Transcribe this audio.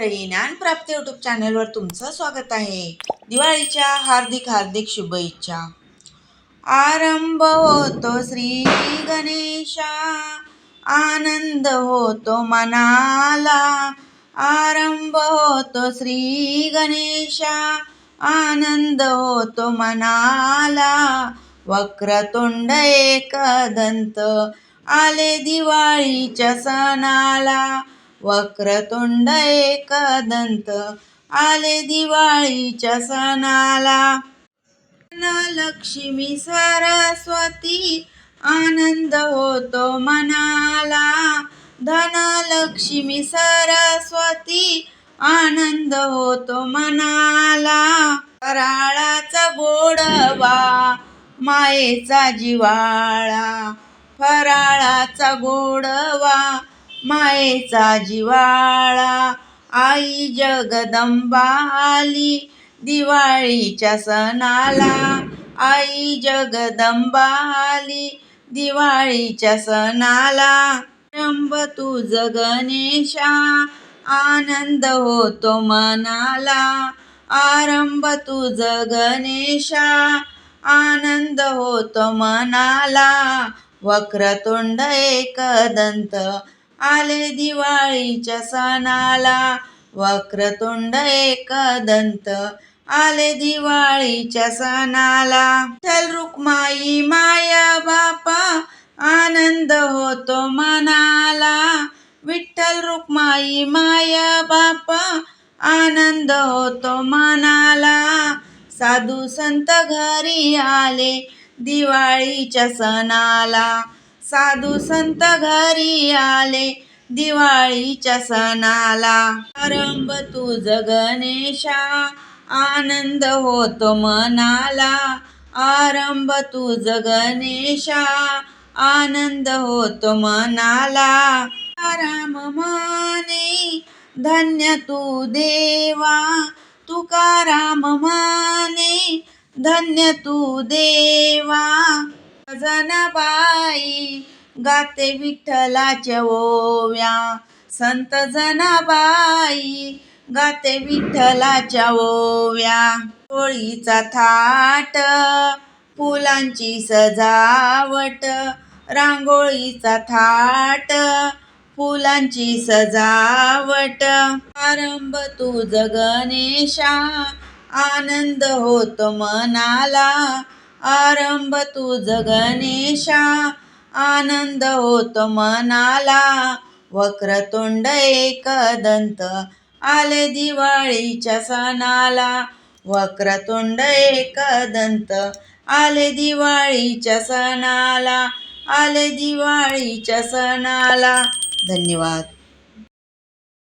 ज्ञानप्राप्ती YouTube चॅनलवर तुमचं स्वागत आहे. दिवाळीच्या हार्दिक हार्दिक शुभेच्छा. आरंभ होतो श्री गणेशा आनंद होतो मनाला आरंभ होतो श्री गणेशा आनंद होतो मनाला. वक्रतुंड एकदंत आले दिवाळीच्या सणाला. वक्रतुंड एकदंत आले दिवाळीच्या सणाला. लक्ष्मी सरस्वती आनंद होतो मनाला. धनलक्ष्मी सरस्वती आनंद होतो मनाला. फराळाचा गोडवा मायेचा जिवाळा फराळाचा गोडवा मायेचा जिवाळा आई जगदंबा आली दिवाळीच्या सणाला. आई जगदंबा आली दिवाळीच्या सणाला. रंब तुझ गणेशा आनंद होतो मनाला. आरंभ तुझ गणेशा आनंद होतो मनाला. वक्रतुंड एकदंत आले दिवाळीच्या सणाला. वक्रतुंड एकदंत आले दिवाळीच्या सणाला. विठ्ठल रुक्माई माया बापा आनंद होतो मनाला. विठ्ठल रुक्माई माया बापा आनंद होतो मनाला. साधू संत घरी आले दिवाळीच्या सणाला. साधू संत घरी आले दिवाळीच्या सणाला. आरंभ तुझ गणेशा आनंद होतो मनाला. आरंभ तुझ गणेशा आनंद होतो मनाला. राम माने धन्य तू देवा. तुकाराम माने धन्य तू देवा. जनाबाई गाते विठ्ठलाच्या ओव्या. संत जनाबाई गाते विठ्ठलाच्या ओव्या. होळीचा थाट फुलांची सजावट रांगोळीचा थाट फुलांची सजावट. आरंभ तुझ गणेशा आनंद होतो मनाला. आरंभ तुझ गणेशा आनंद होतो मनाला. वक्रतुंड एकदंत आले दिवाळीच्या सणाला. वक्रतोंड एक दंत आले दिवाळीच्या सणाला. आले दिवाळीच्या सणाला. धन्यवाद.